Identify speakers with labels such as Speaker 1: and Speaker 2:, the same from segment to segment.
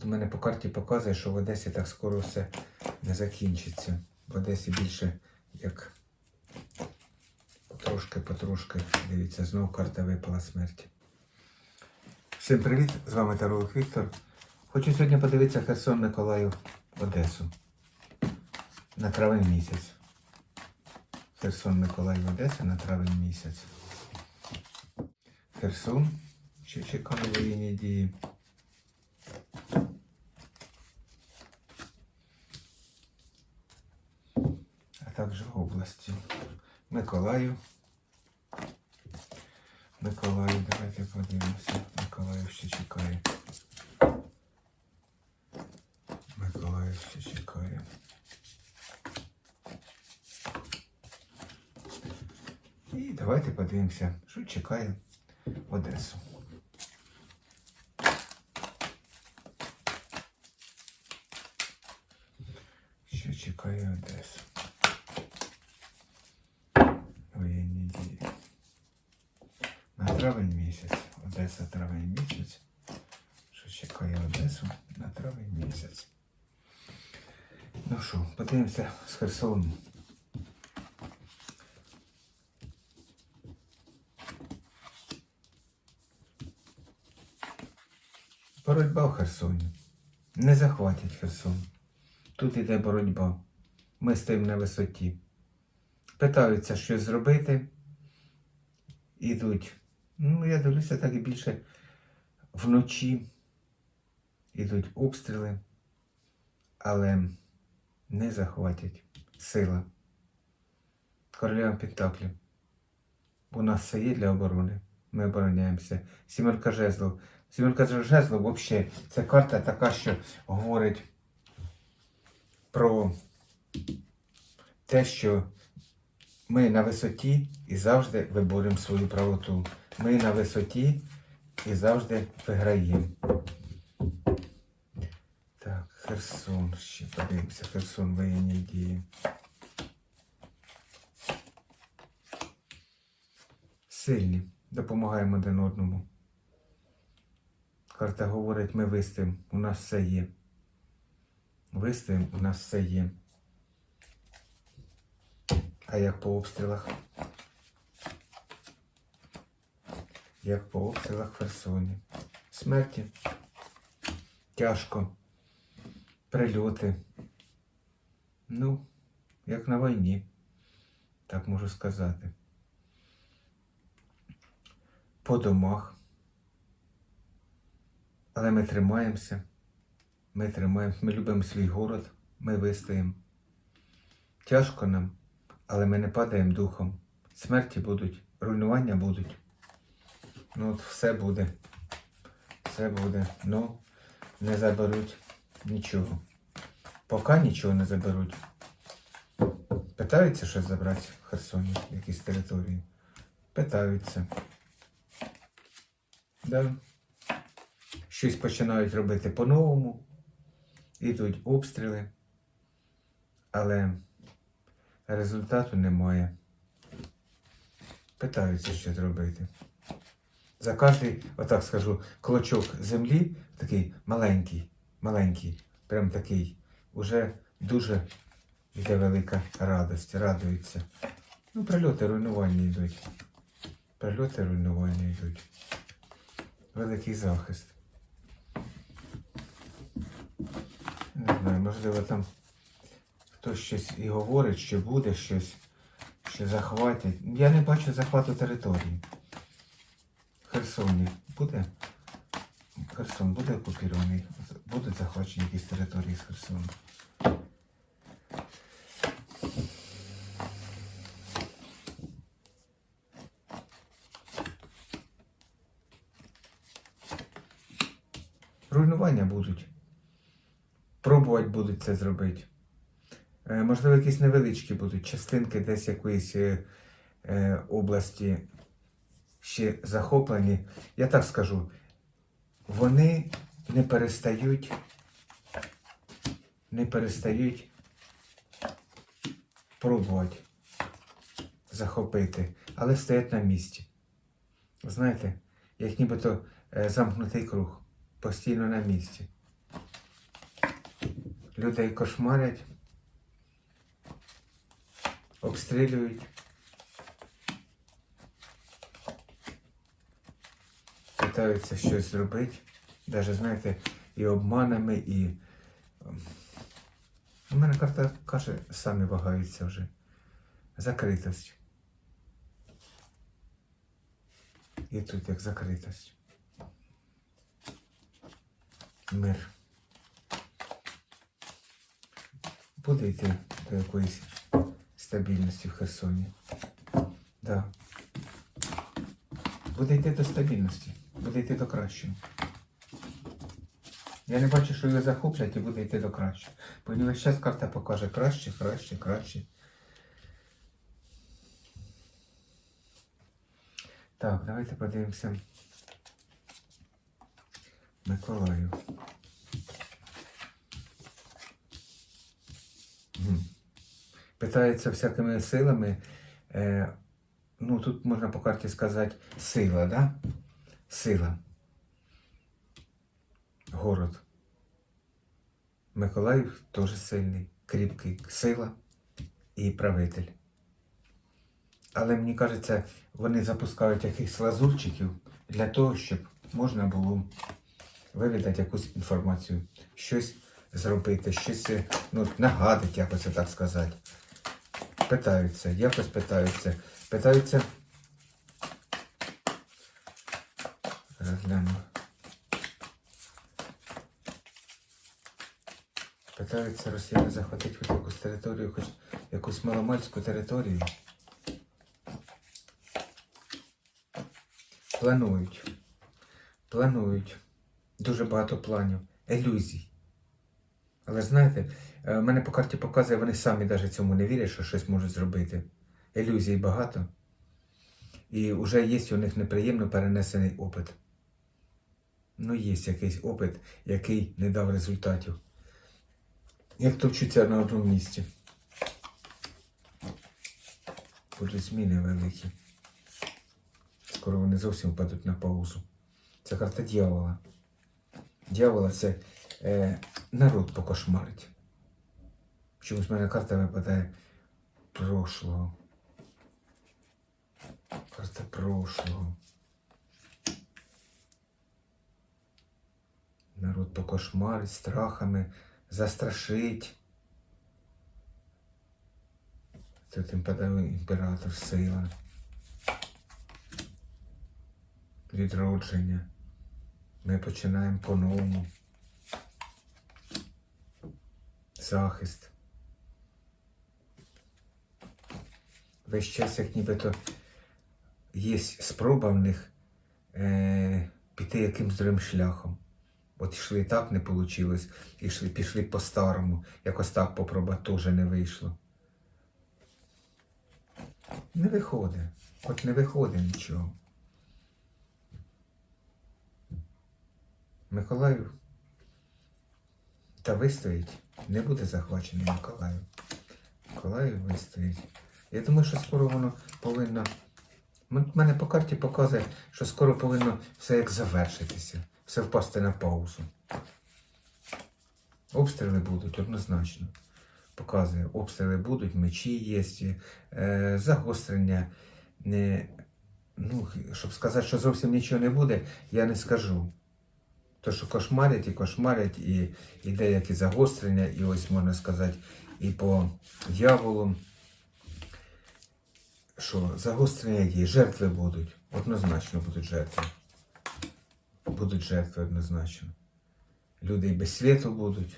Speaker 1: От у мене по карті показує, що в Одесі так скоро все не закінчиться. В Одесі більше як потрошки-потрошки. Дивіться, знову карта випала смерті. Всім привіт! З вами Таролог Віктор. Хочу сьогодні подивитися Херсон Миколаїв Одесу на травень місяць. Херсон Миколаїв Одеса на травень місяць. Херсон. Ще чекаю воєнні дії. А також області. Миколаїв. Миколаїв, давайте подивимося. Миколаїв ще чекає. Миколаїв ще чекає. І давайте подивимося, що чекає Одесу. Що чекає Одесу? Воєнні дії. На травень місяць. Одеса травень місяць. Що чекає Одесу на травень місяць. Ну що, подивимося з Херсону. Боротьба в Херсоні. Не захватять Херсон. Тут іде боротьба. Ми стоїмо на висоті. Питаються щось зробити. Ідуть. Ну, я дивлюся, так і більше вночі ідуть обстріли, але не захватять сила. Королева Пентаклі. У нас все є для оборони. Ми обороняємося. Сімерка жезлов. Сімерка жезлов взагалі це карта така, що говорить про те, що ми на висоті і завжди виборемо свою правоту. Ми на висоті і завжди виграємо. Так, Херсон. Ще подивимося. Херсон воєнні дії. Сильні. Допомагаємо один одному. Карта говорить, ми вистоїмо, у нас все є. Вистоїмо, у нас все є. А як по обстрілах? Як по обстрілах Херсоні. Смерті. Тяжко. Прильоти. Ну, як на війні, так можу сказати. По домах. Але ми тримаємося. Ми тримаємося, ми любимо свій город, ми вистоїмо. Тяжко нам, але ми не падаємо духом. Смерті будуть, руйнування будуть. Ну от все буде. Все буде. Ну, не заберуть нічого. Поки нічого не заберуть. Питаються щось забрати в Херсоні, якісь території. Питаються. Да. Щось починають робити по-новому. Ідуть обстріли, але результату немає. Питаються, що зробити. За кожний, отак скажу, клочок землі, такий маленький, маленький, прям такий, уже дуже йде велика радость, радується. Ну, прильоти руйнування йдуть. Прильоти руйнування йдуть. Великий захист. Не знаю, можливо, там хтось щось і говорить, що буде щось, що захватять. Я не бачу захвату території. Херсоні буде. Херсон буде окупований. Будуть захвачені якісь території з Херсону. Руйнування будуть. Пробувати будуть це зробити. Е, можливо, якісь невеличкі будуть частинки десь якоїсь е, е, області ще захоплені. Я так скажу, вони не перестають, не перестають пробувати захопити, але стоять на місці. Знаєте, як нібито е, замкнутий круг, постійно на місці. людей кошмарять, обстрілюють. Питаються щось зробити. Навіть, знаєте, і обманами, і. ем, У мене карта каже, самі вагаються вже. Закритость. І тут як закритость. Мир. Буде йти до якоїсь стабільності в Херсоні. Да. Буде йти до стабільності, буде йти до кращого. Я не бачу, що його захоплять і буде йти до кращого. Бо весь час карта покаже краще, краще, краще. Так, давайте подивимося. Миколаїв. Мгм. Питається всякими силами. Е, ну, тут можна по карті сказати сила, да? Сила. Город. Миколаїв теж сильний, кріпкий, сила і правитель. Але мені кажеться, вони запускають якихось лазурчиків для того, щоб можна було вивідати якусь інформацію, щось зробити, щось ну, нагадати, якось так сказати. Питаються, якось питаються. Питаються. Розгляну. Питаються росіяни захватити хоч якусь територію, хоч якусь маломальську територію. Планують. Планують. Дуже багато планів. Ілюзій. Але знаєте, е, в мене по карті показує, вони самі навіть цьому не вірять, що щось можуть зробити. Ілюзій багато. І вже є у них неприємно перенесений опит. Ну, є якийсь опит, який не дав результатів. Як товчуться на одному місці. Будуть зміни великі. Скоро вони зовсім впадуть на паузу. Це карта дьявола. Дьявола це е, народ покошмарить. Чомусь в мене карта випадає прошлого. Карта прошлого. Народ покошмарить страхами, застрашить. Тут імператор сила. Відродження. Ми починаємо по-новому. Захист. Весь час, як нібито є спроба в них е, піти якимсь другим шляхом. От йшли так не вийшло, ішли, пішли по-старому. Якось так попроба теж не вийшло. Не виходить. От не виходить нічого. Миколаїв та вистоїть, не буде захвачений Миколаїв. Миколаїв вистоїть. Я думаю, що скоро воно повинно. М- мене по карті показує, що скоро повинно все як завершитися, все впасти на паузу. Обстріли будуть однозначно. Показує, обстріли будуть, мечі є, е, загострення. Не, ну, щоб сказати, що зовсім нічого не буде, я не скажу. То, що кошмарять і кошмарять, і, і деякі загострення, і ось можна сказати, і по дьяволу, що загострення є, жертви будуть. Однозначно будуть жертви. Будуть жертви однозначно. Люди і без світу будуть.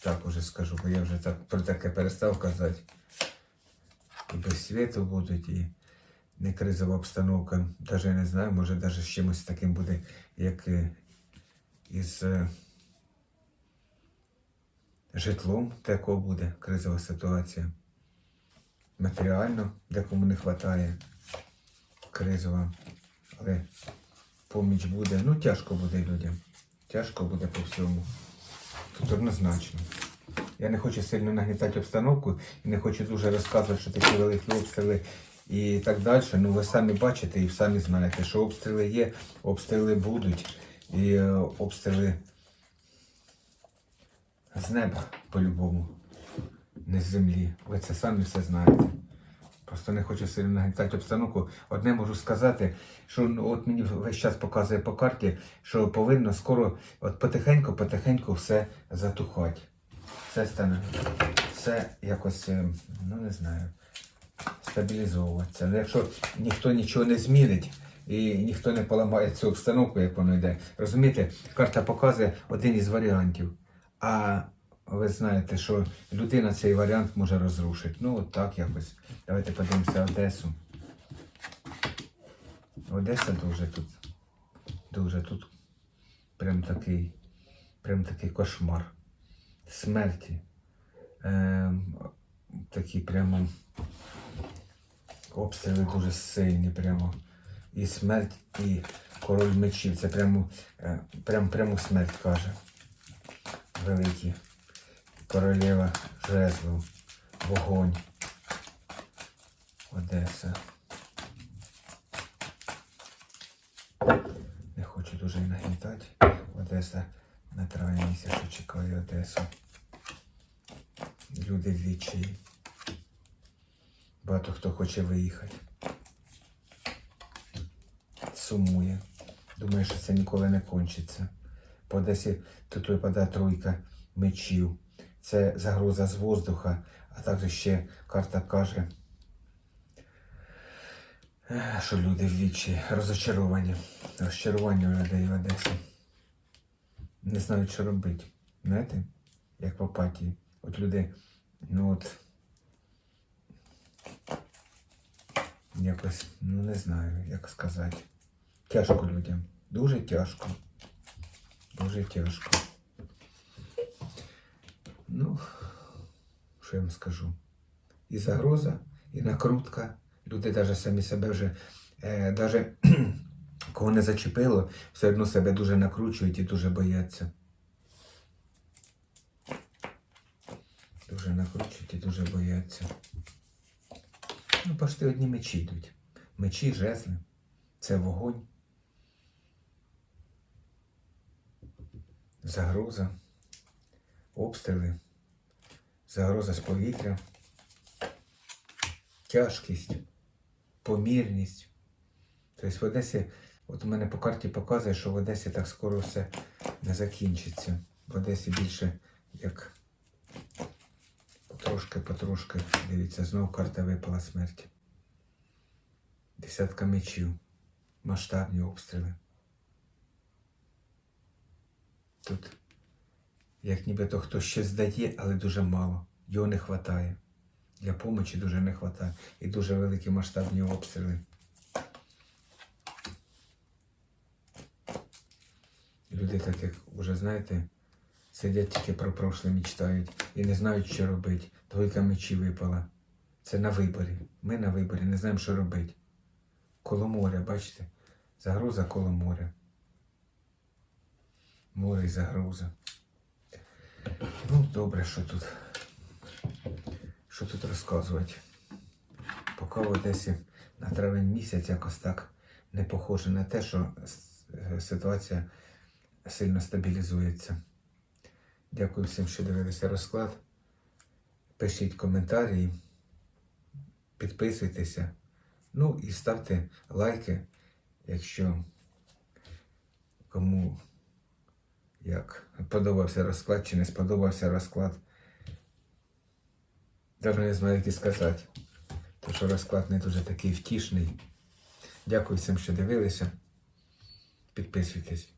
Speaker 1: Так уже скажу, бо я вже так про таке перестав казати. І без світу будуть, і не кризова обстановка. Даже не знаю, може навіть з чимось таким буде, як е, із е, житлом такого буде кризова ситуація. Матеріально декому не вистачає кризова. Але поміч буде. Ну, тяжко буде людям. Тяжко буде по всьому. Тут однозначно. Я не хочу сильно нагнітати обстановку і не хочу дуже розказувати, що такі великі обстріли і так далі. Ну ви самі бачите і самі знаєте, що обстріли є, обстріли будуть. І е, обстріли з неба по-любому, не з землі. Ви це самі все знаєте. Просто не хочу сильно нагнітати обстановку. Одне можу сказати, що ну, от мені весь час показує по карті, що повинно скоро, от потихеньку, потихеньку все затухати. Все стане, все якось, е, ну не знаю, стабілізовуватися. Ну, якщо ніхто нічого не змінить і ніхто не поламає цю обстановку, як воно йде. Розумієте, карта показує один із варіантів. А ви знаєте, що людина цей варіант може розрушити. Ну, от так якось. Давайте подивимося Одесу. Одеса дуже тут. Дуже тут. Прям такий, прям такий кошмар. Смерті. Ем, такі прямо обстріли дуже сильні прямо. І смерть, і король мечів. Це прямо, е, прямо, прямо смерть каже. Великий. Королева жезлу. Вогонь. Одеса. Не хочу дуже нагнітати. Одеса на травні місяці чекає Одесу. Люди в відчаї. Багато хто хоче виїхати. Сумує. Думає, що це ніколи не кончиться. По Одесі тут випадає тройка мечів. Це загроза з воздуха, а також ще карта каже, що люди в вічі розочаровані. Розчарування у людей в Одесі. Не знають, що робити. Знаєте, як в апатії. От люди, ну от. Якось, ну не знаю, як сказати. Тяжко людям. Дуже тяжко. Дуже тяжко. Ну, що я вам скажу? І загроза, і накрутка. Люди навіть самі себе вже, е, навіть кого не зачепило, все одно себе дуже накручують і дуже бояться. Дуже накручують і дуже бояться. Ну, почти одні мечі йдуть. Мечі, жезли. Це вогонь. Загроза. Обстріли. Загроза з повітря. Тяжкість. Помірність. Тобто в Одесі, от у мене по карті показує, що в Одесі так скоро все не закінчиться. В Одесі більше як потрошки, потрошки. Дивіться, знову карта випала смерті. Десятка мечів. Масштабні обстріли. Тут, як нібито хтось щось здає, але дуже мало. Його не вистачає. Для помочі дуже не вистачає. І дуже великі масштабні обстріли. Люди так як вже знаєте, сидять тільки про прошле мечтають і не знають, що робити. Двойка мечі випала. Це на виборі. Ми на виборі не знаємо, що робити. Коло моря, бачите? Загроза коло моря. Море і загроза. Ну, добре, що тут. Що тут розказувати? Поки в Одесі на травень місяць якось так не похоже на те, що е, ситуація сильно стабілізується. Дякую всім, що дивилися розклад. Пишіть коментарі, підписуйтеся. Ну і ставте лайки, якщо кому як подобався розклад чи не сподобався розклад. Навіть не знаю, як і сказати. Тому що розклад не дуже такий втішний. Дякую всім, що дивилися. Підписуйтесь.